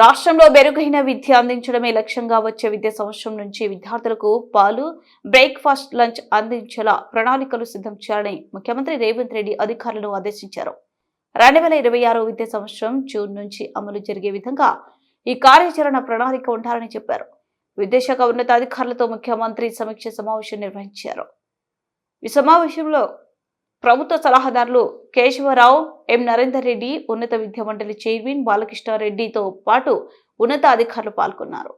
రాష్ట్రంలో మెరుగైన విద్య అందించడమే లక్ష్యంగా వచ్చే విద్యా సంవత్సరం నుంచి విద్యార్థులకు పాలు బ్రేక్ఫాస్ట్ లంచ్ అందించేలా ప్రణాళికలు సిద్ధం చేయాలని ముఖ్యమంత్రి రేవంత్ రెడ్డి అధికారులను ఆదేశించారు. రెండు వేల ఇరవై ఆరు విద్యా సంవత్సరం జూన్ నుంచి అమలు జరిగే విధంగా ఈ కార్యాచరణ ప్రణాళిక ఉండాలని చెప్పారు. విద్యాశాఖ ఉన్నతాధికారులతో ముఖ్యమంత్రి సమీక్ష సమావేశం నిర్వహించారు. ఈ సమావేశంలో ప్రభుత్వ సలహాదారులు కేశవరావు ఎం. నరేందర్ రెడ్డి ఉన్నత విద్యా మండలి చైర్మన్ బాలకృష్ణారెడ్డితో పాటు ఉన్నతాధికారులు పాల్గొన్నారు.